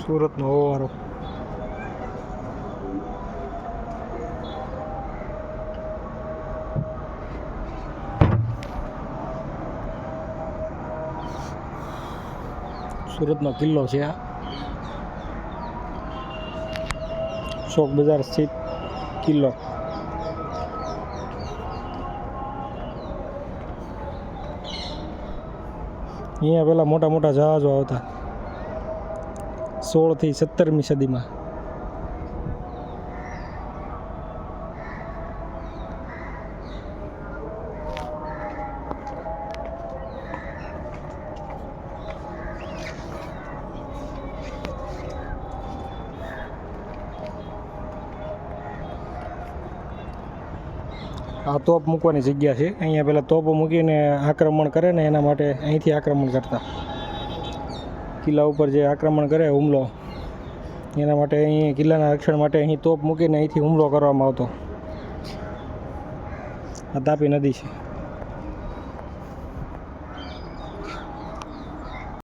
સુરતનો ઓવારો સુરતનો કિલ્લો છે આ ચોક બજાર સ્થિત કિલ્લો અહીંયા પહેલાં મોટા મોટા જહાજો આવતા સોળથી સત્તરમી સદીમાં. આ તોપ મૂકવાની જગ્યા છે. અહીંયા પહેલાં તોપ મૂકીને આક્રમણ કરે ને એના માટે અહીંથી આક્રમણ કરતા. કિલ્લા ઉપર જે આક્રમણ કરે હુમલો, એના માટે અહીં કિલ્લાના રક્ષણ માટે અહીં તોપ મૂકીને અહીંથી હુમલો કરવામાં આવતો. આ તાપી નદી છે.